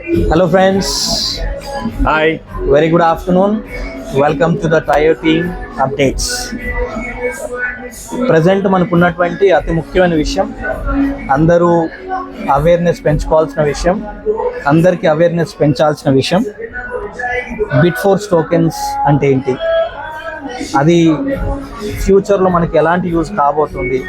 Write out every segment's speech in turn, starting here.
Hello, friends. Hi Very good afternoon. Welcome to the Tire Team Updates. Present మనకున్నటువంటి అతి ముఖ్యమైన విషయం అందరూ అవేర్నెస్ పెంచుకోవాల్సిన విషయం అందరికీ అవేర్నెస్ పెంచాల్సిన విషయం బిట్ ఫోర్స్ టోకెన్స్ అంటే ఏంటి అది ఫ్యూచర్లో మనకి ఎలాంటి యూజ్ కాబోతుంది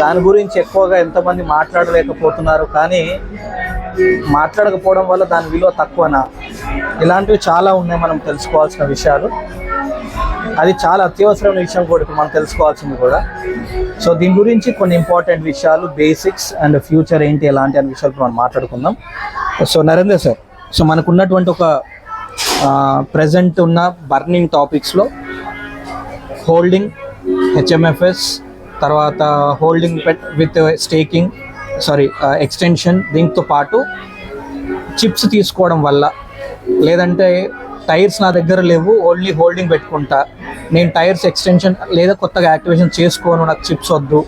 దాని గురించి ఎక్కువగా ఎంతమంది మాట్లాడలేకపోతున్నారు కానీ మాట్లాడకపోవడం వల్ల దాని విలువ తక్కువనా. ఇలాంటివి చాలా ఉన్నాయి మనం తెలుసుకోవాల్సిన విషయాలు. అది చాలా అత్యవసరమైన విషయం కూడా ఇప్పుడు మనం తెలుసుకోవాల్సింది కూడా. సో దీని గురించి కొన్ని ఇంపార్టెంట్ విషయాలు బేసిక్స్ అండ్ ఫ్యూచర్ ఏంటి ఎలాంటి అనే విషయాలు మనం మాట్లాడుకుందాం. సో నరేంద్ర సార్ సో మనకు ఉన్నటువంటి ఒక ప్రజెంట్ ఉన్న బర్నింగ్ టాపిక్స్లో హోల్డింగ్ హెచ్ఎంఎఫ్ఎస్ తర్వాత holding pet with staking sorry extension దీంతో పాటు చిప్స్ తీసుకోవడం వల్ల లేదంటే టైర్స్ నా దగ్గర లేవు ఓన్లీ హోల్డింగ్ పెట్టుకుంటా. నేను టైర్స్ ఎక్స్టెన్షన్ లేదా కొత్తగా యాక్టివేషన్ చేసుకోను నాకు చిప్స్ వద్దు.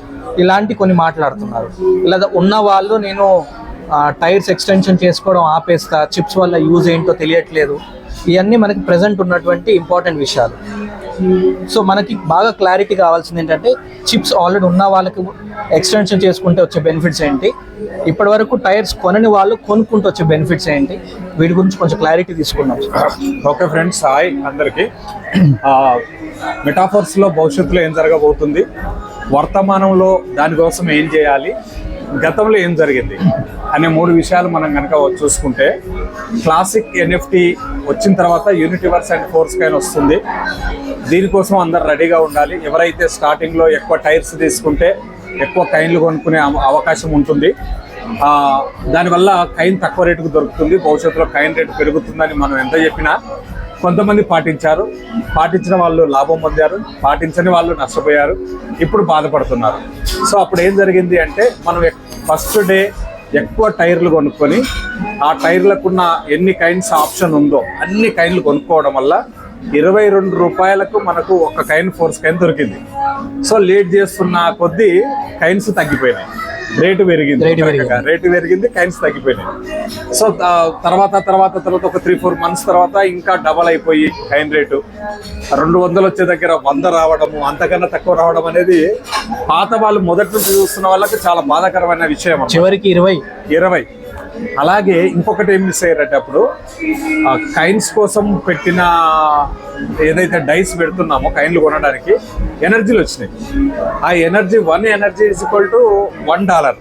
ఇలాంటి కొన్ని మాట్లాడుతున్నారు. లేదా ఉన్న వాళ్ళు నేను టైర్స్ ఎక్స్టెన్షన్ చేసుకోవడం ఆపేస్తా చిప్స్ వల్ల యూజ్ ఏంటో తెలియట్లేదు. ఇవన్నీ మనకి ప్రజెంట్ ఉన్నటువంటి ఇంపార్టెంట్ విషయాలు. సో మనకి బాగా క్లారిటీ కావాల్సింది ఏంటంటే చిప్స్ ఆల్రెడీ ఉన్న వాళ్ళకి ఎక్స్టెన్షన్ చేసుకుంటే వచ్చే బెనిఫిట్స్ ఏంటి? ఇప్పటి వరకు టైర్స్ కొనని వాళ్ళు కొనుక్కుంటూ వచ్చే బెనిఫిట్స్ ఏంటి? వీటి గురించి కొంచెం క్లారిటీ తీసుకున్నాం ఓకే ఫ్రెండ్స్ హాయ్ అందరికీ. మెటాఫర్స్లో భవిష్యత్తులో ఏం జరగబోతుంది? వర్తమానంలో దానికోసం ఏం చేయాలి? గతంలో ఏం జరిగింది అనే మూడు విషయాలు మనం కనుక చూసుకుంటే క్లాసిక్ ఎన్ఎఫ్టీ వచ్చిన తర్వాత యూనిటివర్స్ అండ్ ఫోర్స్ కైన్ వస్తుంది. దీనికోసం అందరు రెడీగా ఉండాలి. ఎవరైతే స్టార్టింగ్లో ఎక్కువ టైర్స్ తీసుకుంటే ఎక్కువ కైన్లు కొనుక్కునే అవకాశం ఉంటుంది. దానివల్ల కైన్ తక్కువ రేటుకు దొరుకుతుంది. భవిష్యత్తులో కైన్ రేటు పెరుగుతుందని మనం ఎంత చెప్పినా కొంతమంది పాటించారు. పాటించిన వాళ్ళు లాభం పొందారు. పాటించని వాళ్ళు నష్టపోయారు. ఇప్పుడు బాధపడుతున్నారు. సో అప్పుడు ఏం జరిగింది అంటే మనం ఫస్ట్ డే ఎక్కువ టైర్లు కొనుక్కొని ఆ టైర్లకున్న ఎన్ని కైన్స్ ఆప్షన్ ఉందో అన్ని కైన్లు కొనుక్కోవడం వల్ల ఇరవై రెండు రూపాయలకు మనకు ఒక కైన్ ఫోర్స్ కైన్ దొరికింది. సో లేట్ చేస్తున్న కొద్దీ కైన్స్ తగ్గిపోయినాయి. రేటు పెరిగింది. రేటు పెరిగింది. రేటు పెరిగింది కైన్స్ తగ్గిపోయినాయి. సో తర్వాత తర్వాత తర్వాత ఒక త్రీ ఫోర్ మంత్స్ తర్వాత ఇంకా డబల్ అయిపోయి కైన్ రేటు. రెండు వందలు వచ్చే దగ్గర వంద రావడము అంతకన్నా తక్కువ రావడం అనేది పాత వాళ్ళు మొదటి నుంచి చూస్తున్న వాళ్ళకి చాలా బాధాకరమైన విషయం. చివరికి ఇరవై. ఇరవై. అలాగే ఇంకొకటి ఏం మిస్ అయ్యారంటే అప్పుడు కైన్స్ కోసం పెట్టిన ఏదైతే డైస్ పెడుతున్నామో కైన్లు కొనడానికి ఎనర్జీలు వచ్చినాయి. ఆ energy one energy is equal to one dollar.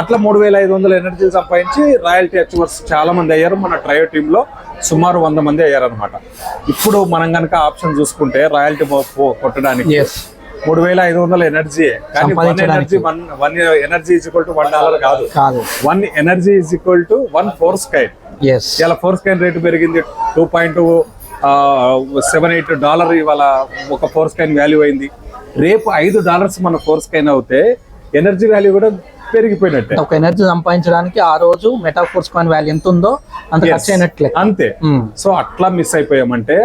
అట్లా మూడు వేల ఐదు వందల ఎనర్జీలు సంపాదించి రాయల్టీ అచీవర్స్ చాలా మంది అయ్యారు. మన ట్రయో టీంలో సుమారు వంద మంది అయ్యారనమాట ఇప్పుడు మనం కనుక ఆప్షన్ చూసుకుంటే రాయల్టీ కొట్టడానికి మూడు వేల ఐదు వందల ఎనర్జీ. కానీ one. Energy one one energy is equal to one dollar కాదు. కాదు. One energy is equal to one force coin yes ఇలా ఫోర్స్ కైన్ రేటు పెరిగింది. Two point seven eight dollar ఇవాళ ఒక ఫోర్స్ కైన్ వాల్యూ అయింది. రేపు ఐదు డాలర్స్ మన ఫోర్స్ కైన్ అవుతే ఎనర్జీ వాల్యూ కూడా పెరిగిపోయినట్టే. ఒక ఎనర్జీ సంపాదించడానికి ఆ రోజు మెటాఫోర్స్ కాయిన్ వాల్యూ ఎంత ఉందో అంత. ఖర్చు అయినట్లే. అంతే. సో అట్లా మిస్ అయిపోయామంటే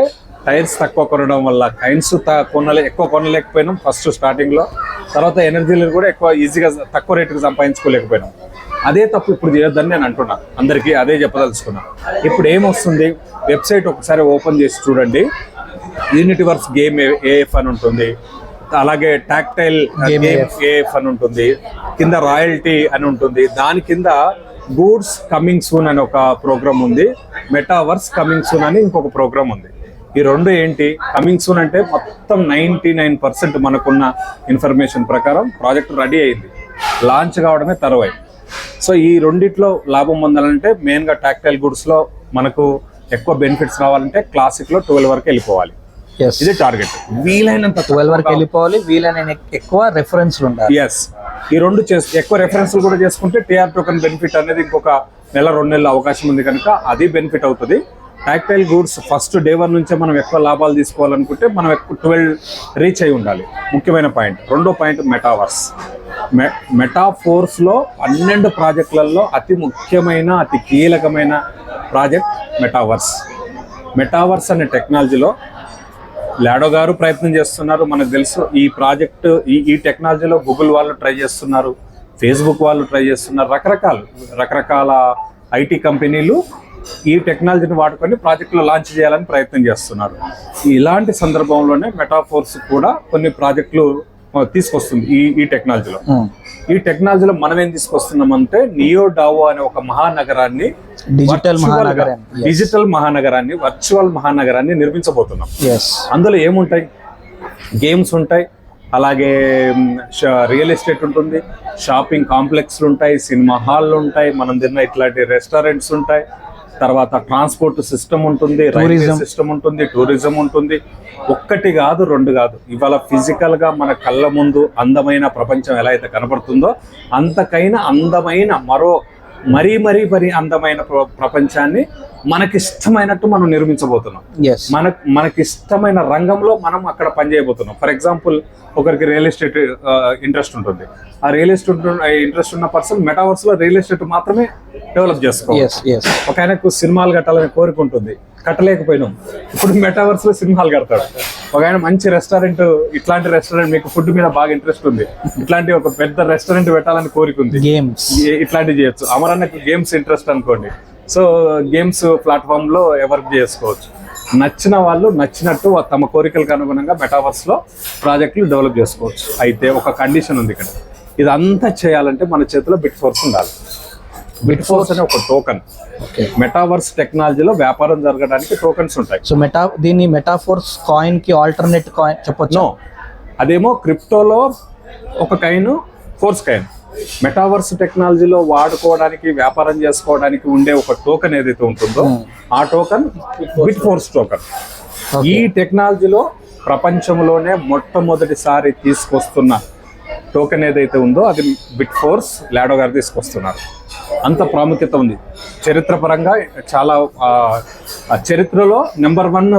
టైర్స్ తక్కువ కొనడం వల్ల కైన్స్ కొనలే ఎక్కువ కొనలేకపోయినాం ఫస్ట్ స్టార్టింగ్లో తర్వాత ఎనర్జీలు కూడా ఎక్కువ ఈజీగా తక్కువ రేటుకి సంపాదించుకోలేకపోయినాం. అదే తప్పు ఇప్పుడు చేయొద్దని నేను అంటున్నా. అందరికీ అదే చెప్పదలుచుకున్నా. ఇప్పుడు ఏమొస్తుంది? వెబ్సైట్ ఒకసారి ఓపెన్ చేసి చూడండి. యూనిటివర్స్ గేమ్ ఏఎఫ్ అని ఉంటుంది. అలాగే టాక్టైల్ గేమ్. ఏఎఫ్ అని ఉంటుంది. కింద రాయల్టీ అని ఉంటుంది. దాని కింద గూడ్స్ కమింగ్ సూన్ అని ఒక ప్రోగ్రామ్ ఉంది. మెటావర్స్ కమింగ్ సూన్ అని ఇంకొక ప్రోగ్రామ్ ఉంది. ఈ రెండు ఏంటి? కమింగ్ సూన్ అంటే మొత్తం నైంటీ నైన్ పర్సెంట్ మనకున్న ఇన్ఫర్మేషన్ ప్రకారం ప్రాజెక్ట్ రెడీ అయింది. లాంచ్ కావడమే తరువాయి. సో ఈ రెండిట్లో లాభం పొందాలంటే మెయిన్గా టాక్టైల్ గుడ్స్లో మనకు ఎక్కువ బెనిఫిట్స్ రావాలంటే క్లాసిక్లో ట్వెల్వ్ వరకు వెళ్ళిపోవాలి. ఇది టార్గెట్ వీలైనంత ట్వెల్వ్ వరకు వెళ్ళిపోవాలి. వీలైన ఎక్కువ రెఫరెన్స్లు ఉండాలి. ఎస్ ఈ రెండు చేసి ఎక్కువ రెఫరెన్స్లు కూడా చేసుకుంటే టీఆర్ టోకెన్ బెనిఫిట్ అనేది ఇంకొక నెల రెండు నెలల అవకాశం ఉంది కనుక అది బెనిఫిట్ అవుతుంది. Tactile goods first day one నుంచే మనం ఎక్కువ లాభాలు తీసుకోవాలనుకుంటే మనం ఎక్కువ ట్వెల్వ్ రీచ్ అయి ఉండాలి. ముఖ్యమైన పాయింట్ రెండో పాయింట్ మెటావర్స్ మె మెటాఫోర్స్లో పన్నెండు ప్రాజెక్టులలో అతి ముఖ్యమైన అతి కీలకమైన ప్రాజెక్ట్ మెటావర్స్ మెటావర్స్ అనే టెక్నాలజీలో లాడో గారు ప్రయత్నం చేస్తున్నారు. మనకు తెలుసు ఈ ప్రాజెక్ట్ ఈ ఈ టెక్నాలజీలో గూగుల్ వాళ్ళు ట్రై చేస్తున్నారు. ఫేస్బుక్ వాళ్ళు ట్రై చేస్తున్నారు. రకరకాలు రకరకాల ఐటీ కంపెనీలు ఈ టెక్నాలజీని వాడుకొని ప్రాజెక్టులు లాంచ్ చేయాలని ప్రయత్నం చేస్తున్నారు. ఇలాంటి సందర్భంలోనే మెటాఫోర్స్ కూడా కొన్ని ప్రాజెక్టులు తీసుకొస్తుంది ఈ ఈ టెక్నాలజీలో. ఈ టెక్నాలజీలో మనం ఏం తీసుకొస్తున్నామంటే నియో డావో అనే ఒక మహానగరాన్ని డిజిటల్ మహానగరం డిజిటల్ మహానగరాన్ని వర్చువల్ మహానగరాన్ని నిర్మించబోతున్నాం. అందులో ఏముంటాయి? గేమ్స్ ఉంటాయి అలాగే రియల్ ఎస్టేట్ ఉంటుంది షాపింగ్ కాంప్లెక్స్లు ఉంటాయి సినిమా హాల్లు ఉంటాయి మనం తిన్న ఇట్లాంటి రెస్టారెంట్స్ ఉంటాయి తర్వాత ట్రాన్స్పోర్ట్ సిస్టమ్ ఉంటుంది రైల్వే. సిస్టమ్ ఉంటుంది టూరిజం ఉంటుంది ఒక్కటి కాదు రెండు కాదు ఇవాళ ఫిజికల్గా మన కళ్ళ ముందు అందమైన ప్రపంచం ఎలా అయితే కనబడుతుందో అంతకైనా అందమైన మరో మరీ మరీ మరీ అందమైన ప్ర- ప్రపంచాన్ని మనకిష్టమైనట్టు మనం నిర్మించబోతున్నాం. మన మనకి ఇష్టమైన రంగంలో మనం అక్కడ పనిచేయబోతున్నాం. ఫర్ ఎగ్జాంపుల్ ఒకరికి రియల్ ఎస్టేట్ ఇంట్రెస్ట్ ఉంటుంది. ఆ రియల్ ఎస్టేట్ ఇంట్రెస్ట్ ఉన్న పర్సన్ మెటావర్స్లో రియల్ ఎస్టేట్ మాత్రమే డెవలప్ చేసుకోవాలి. ఒక ఆయనకు సినిమాలు కట్టాలని కోరిక ఉంటుంది. కట్టలేకపోయినాం. ఇప్పుడు మెటావర్స్లో సినిమాలు కడతాడు. ఒక ఆయన మంచి రెస్టారెంట్ ఇట్లాంటి రెస్టారెంట్ మీకు ఫుడ్ మీద బాగా ఇంట్రెస్ట్ ఉంది. ఇట్లాంటి ఒక పెద్ద రెస్టారెంట్ పెట్టాలని కోరిక ఉంది. గేమ్స్ ఇట్లాంటివి చేయొచ్చు. అమరన్నకు గేమ్స్ ఇంట్రెస్ట్ అనుకోండి. సో గేమ్స్ ప్లాట్ఫామ్లో ఎవరికి చేసుకోవచ్చు? నచ్చిన వాళ్ళు నచ్చినట్టు తమ కోరికలకు అనుగుణంగా మెటావర్స్లో ప్రాజెక్టులు డెవలప్ చేసుకోవచ్చు. అయితే ఒక కండిషన్ ఉంది ఇక్కడ. ఇదంతా చేయాలంటే మన చేతిలో బిట్ ఫోర్స్ ఉండాలి. బిట్ ఫోర్స్ అనే ఒక టోకన్ మెటావర్స్ టెక్నాలజీలో వ్యాపారం జరగడానికి టోకన్స్ ఉంటాయి. సో మెటా దీన్ని మెటాఫోర్స్ కాయిన్కి ఆల్టర్నేట్ కాయిన్ చెప్పొచ్చు? అదేమో క్రిప్టోలో ఒక కైన్ ఫోర్స్ కైన్ మెటావర్స్ టెక్నాలజీలో వాడుకోవడానికి వ్యాపారం చేసుకోవడానికి ఉండే ఒక టోకెన్ ఏదైతే ఉంటుందో ఆ టోకెన్ బిట్ ఫోర్స్ టోకెన్ ఈ టెక్నాలజీలో ప్రపంచంలోనే మొట్టమొదటిసారి తీసుకొస్తున్న టోకెన్ ఏదైతే ఉందో అది బిట్ ఫోర్స్ లాడో గారు తీసుకొస్తున్నారు. అంత ప్రాముఖ్యత ఉంది. చరిత్ర పరంగా చాలా చరిత్రలో నెంబర్ వన్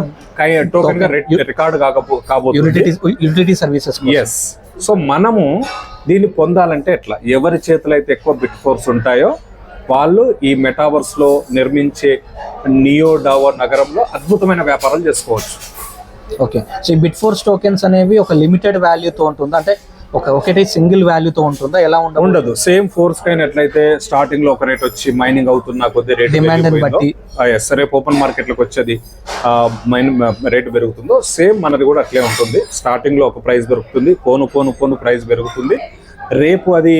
టోకెన్గా రికార్డు కాకపో కాబోతుంది. సర్వీసెస్ ఎస్ సో మనము దీన్ని పొందాలంటే ఎట్లా? ఎవరి చేతిలో అయితే ఎక్కువ బిట్ ఫోర్స్ ఉంటాయో వాళ్ళు ఈ మెటావర్స్లో నిర్మించే నియో డావో నగరంలో అద్భుతమైన వ్యాపారాలు చేసుకోవచ్చు. ఓకే సో ఈ బిట్ ఫోర్స్ టోకెన్స్ అనేవి ఒక లిమిటెడ్ వాల్యూతో ఉంటుందా. అంటే ఒక ఒకటి సింగిల్ వాల్యూతో ఉంటుందా? ఎలా ఉండదు ఉండదు. సేమ్ ఫోర్స్ కైన్ ఎట్లయితే స్టార్టింగ్లో ఒక రేట్ వచ్చి మైనింగ్ అవుతున్న కొద్ది రేట్ని బట్టి. ఎస్ రేపు ఓపెన్ మార్కెట్లోకి వచ్చేది మైన్ రేట్ పెరుగుతుందో సేమ్ మనది కూడా అట్లే ఉంటుంది. స్టార్టింగ్లో ఒక ప్రైస్ దొరుకుతుంది పోను పోను పోను ప్రైస్ పెరుగుతుంది. రేపు అది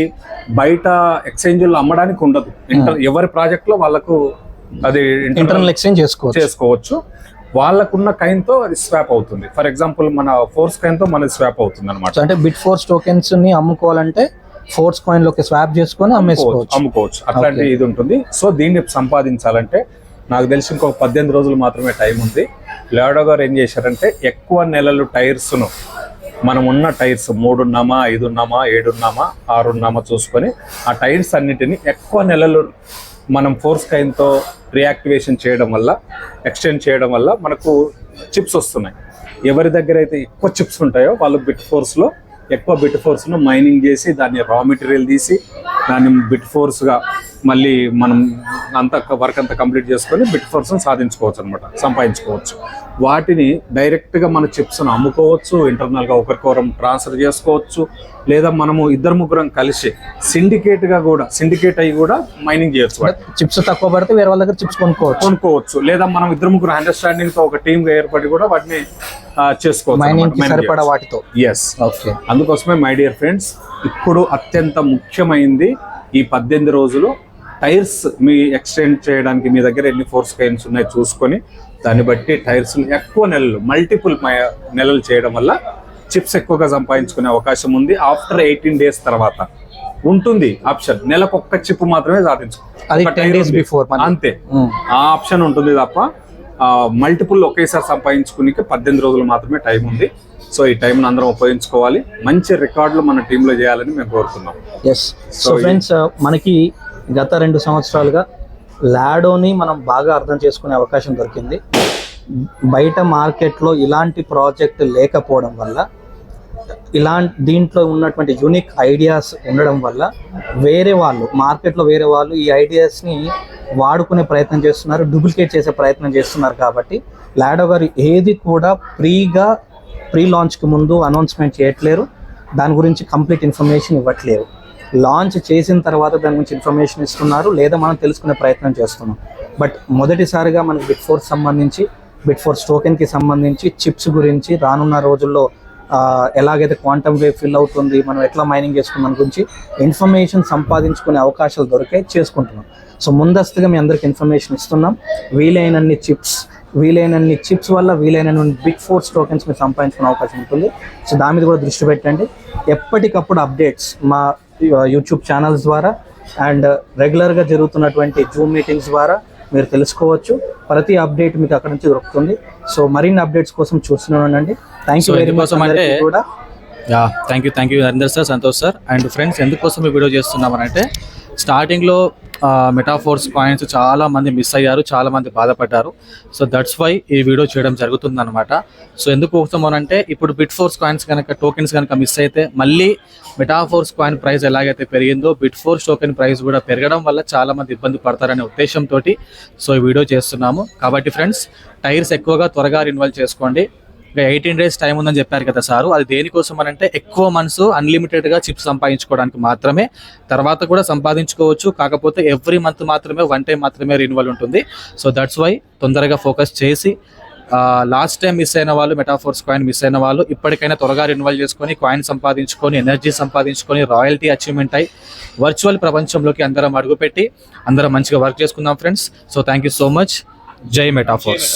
బయట ఎక్స్చేంజ్లో అమ్మడానికి ఉండదు. ఇంటర్ ఎవరి ప్రాజెక్ట్లో వాళ్ళకు అది ఇంటర్నల్ ఎక్స్చేంజ్ చేసుకోవచ్చు. చేసుకోవచ్చు. వాళ్ళకున్న కైన్తో అది స్వాప్ అవుతుంది. ఫర్ ఎగ్జాంపుల్ మన ఫోర్స్ కైన్తో మనది స్వాప్ అవుతుంది అనమాట అంటే బిట్ ఫోర్స్ టోకెన్స్ని అమ్ముకోవాలంటే ఫోర్స్ కాయిన్లోకి స్వాప్ చేసుకొని అమ్మేసుకోవచ్చు. అమ్ముకోవచ్చు. అట్లాంటి ఇది ఉంటుంది. సో దీన్ని సంపాదించాలంటే నాకు తెలిసి ఇంకొక పద్దెనిమిది రోజులు మాత్రమే టైం ఉంది. లాడో గారు ఏం చేశారంటే ఎక్కువ నెలలు టైర్స్ను మనం ఉన్న టైర్స్ మూడున్నామా ఐదున్నామా ఏడున్నామా ఆరున్నామా చూసుకొని ఆ టైర్స్ అన్నిటిని ఎక్కువ నెలలు మనం ఫోర్స్ కైన్తో రియాక్టివేషన్ చేయడం వల్ల ఎక్స్టెండ్ చేయడం వల్ల మనకు చిప్స్ వస్తున్నాయి. ఎవరి దగ్గర అయితే ఎక్కువ చిప్స్ ఉంటాయో వాళ్ళు బిట్ ఫోర్స్లో ఎక్కువ బిట్ ఫోర్స్ను మైనింగ్ చేసి దాన్ని రా మెటీరియల్ తీసి దాన్ని బిట్ ఫోర్స్గా మళ్ళీ మనం అంత వర్క్ అంతా కంప్లీట్ చేసుకొని బిట్ ఫోర్స్ని సాధించుకోవచ్చు అనమాట సంపాదించుకోవచ్చు. వాటిని డైరెక్ట్గా మన చిప్స్ను అమ్ముకోవచ్చు ఇంటర్నల్గా ఒకరికొకరం ట్రాన్స్ఫర్ చేసుకోవచ్చు లేదా మనము ఇద్దరు ముగ్గురం కలిసి సిండికేట్గా కూడా సిండికేట్ అయ్యి కూడా మైనింగ్ చేయొచ్చు. చిప్స్ తక్కువ పడితే వేరే వాళ్ళ దగ్గర చిప్స్ కొనుక్కోవచ్చు. కొనుక్కోవచ్చు. లేదా మనం ఇద్దరు ముగ్గురు అండర్స్టాండింగ్తో ఒక టీమ్గా ఏర్పడి కూడా వాటిని చేసుకోవచ్చు వాటితో. ఎస్ ఓకే అందుకోసమే మై డియర్ ఫ్రెండ్స్ ఇప్పుడు అత్యంత ముఖ్యమైనది ఈ పద్దెనిమిది రోజులు టైర్స్ మీ ఎక్స్టెండ్ చేయడానికి మీ దగ్గర ఎన్ని ఫోర్స్ కైన్స్ ఉన్నాయో చూసుకొని దాన్ని బట్టి టైర్స్ ఎక్కువ నెలలు మల్టిపుల్ నెలలు చేయడం వల్ల చిప్స్ ఎక్కువగా సంపాదించుకునే అవకాశం ఉంది. ఆఫ్టర్ ఎయిటీన్ డేస్ తర్వాత ఉంటుంది ఆప్షన్. నెలకు ఒక్క చిప్ మాత్రమే సాధించుకో అది ఒక 10 tire days ఉంది. before మళ్ళీ. అంతే. ఆ ఆప్షన్ ఉంటుంది తప్ప మల్టిపుల్ ఒకేసారి సంపాదించుకునే పద్దెనిమిది రోజులు మాత్రమే టైం ఉంది. సో ఈ టైంని అందరం ఉపయోగించుకోవాలి. మంచి రికార్డులు మన టీంలో చేయాలని మేము కోరుతున్నాం. ఎస్ సో ఫ్రెండ్స్ మనకి గత రెండు సంవత్సరాలుగా లాడోని మనం బాగా అర్థం చేసుకునే అవకాశం దొరికింది. బయట మార్కెట్లో ఇలాంటి ప్రాజెక్ట్ లేకపోవడం వల్ల ఇలాంటి దీంట్లో ఉన్నటువంటి యూనిక్ ఐడియాస్ ఉండడం వల్ల వేరే వాళ్ళు మార్కెట్లో వేరే వాళ్ళు ఈ ఐడియాస్ని వాడుకునే ప్రయత్నం చేస్తున్నారు డూప్లికేట్ చేసే ప్రయత్నం చేస్తున్నారు కాబట్టి లాడో గారు ఏది కూడా ప్రీగా ప్రీ లాంచ్కి ముందు అనౌన్స్మెంట్ చేయట్లేరు. దాని గురించి కంప్లీట్ ఇన్ఫర్మేషన్ ఇవ్వట్లేరు. లాంచ్ చేసిన తర్వాత దాని గురించి ఇన్ఫర్మేషన్ ఇస్తున్నారు. లేదా మనం తెలుసుకునే ప్రయత్నం చేస్తున్నాం. బట్ మొదటిసారిగా మనకి బిట్ ఫోర్స్ సంబంధించి బిట్ ఫోర్ టోకెన్కి సంబంధించి చిప్స్ గురించి రానున్న రోజుల్లో ఎలాగైతే క్వాంటమ్ వేవ్ ఫిల్ అవుతుంది మనం ఎట్లా మైనింగ్ చేసుకున్నాం గురించి ఇన్ఫర్మేషన్ సంపాదించుకునే అవకాశాలు దొరికే చేసుకుంటున్నాం. సో ముందస్తుగా మీ అందరికి ఇన్ఫర్మేషన్ ఇస్తున్నాం. వీలైనన్ని చిప్స్ వీలైనన్ని చిప్స్ వల్ల వీలైనన్ని బిగ్ ఫోర్స్ టోకెన్స్ మీరు సంపాదించుకునే అవకాశం ఉంటుంది. సో దాని మీద కూడా దృష్టి పెట్టండి. ఎప్పటికప్పుడు అప్డేట్స్ మా యూట్యూబ్ ఛానల్స్ ద్వారా అండ్ రెగ్యులర్గా జరుగుతున్నటువంటి జూమ్ మీటింగ్స్ ద్వారా మీరు తెలుసుకోవచ్చు. ప్రతి అప్డేట్ మీకు అక్కడ నుంచి దొరుకుతుంది. సో మరిన్ని అప్డేట్స్ కోసం చూస్తూనే ఉండండి. థ్యాంక్ యూ వెరీ మచ్ కూడా. Yeah thank you thank you Narender sir Santosh sir. And friends ఎందుకోసం ఈ వీడియో చేస్తున్నామనంటే స్టార్టింగ్లో మెటాఫోర్స్ పాయింట్స్ చాలా మంది మిస్ అయ్యారు చాలా మంది బాధపడ్డారు. సో దట్స్ వై ఈ వీడియో చేయడం జరుగుతుంది అనమాట సో ఎందుకు అంటే ఇప్పుడు బిట్ ఫోర్స్ కాయిన్స్ కనుక టోకెన్స్ కనుక మిస్ అయితే మళ్ళీ మెటాఫోర్స్ కాయిన్ ప్రైస్ ఎలాగైతే పెరిగిందో బిట్ ఫోర్స్ టోకెన్ ప్రైస్ కూడా పెరగడం వల్ల చాలా మంది ఇబ్బంది పడతారనే ఉద్దేశంతో సో ఈ వీడియో చేస్తున్నాము. కాబట్టి ఫ్రెండ్స్ టైర్స్ ఎక్కువగా త్వరగా రిన్వాల్వ్ చేసుకోండి. ఇక ఎయిటీన్ డేస్ టైం ఉందని చెప్పారు కదా సారు. అది దేనికోసం అని అంటే ఎక్కువ మంత్స్ అన్లిమిటెడ్గా చిప్స్ సంపాదించుకోవడానికి మాత్రమే. తర్వాత కూడా సంపాదించుకోవచ్చు. కాకపోతే ఎవ్రీ మంత్ మాత్రమే వన్ టైం మాత్రమే రిన్యువల్ ఉంటుంది. సో దట్స్ వై తొందరగా ఫోకస్ చేసి లాస్ట్ టైం మిస్ అయిన వాళ్ళు మెటాఫోర్స్ కాయిన్ మిస్ అయిన వాళ్ళు ఇప్పటికైనా త్వరగా రిన్యువల్ చేసుకొని కాయిన్ సంపాదించుకొని ఎనర్జీ సంపాదించుకొని రాయల్టీ అచీవ్మెంట్ అయి వర్చువల్ ప్రపంచంలోకి అందరం అడుగుపెట్టి అందరం మంచిగా వర్క్ చేసుకుందాం friends so thank you so much జై మెటాఫోర్స్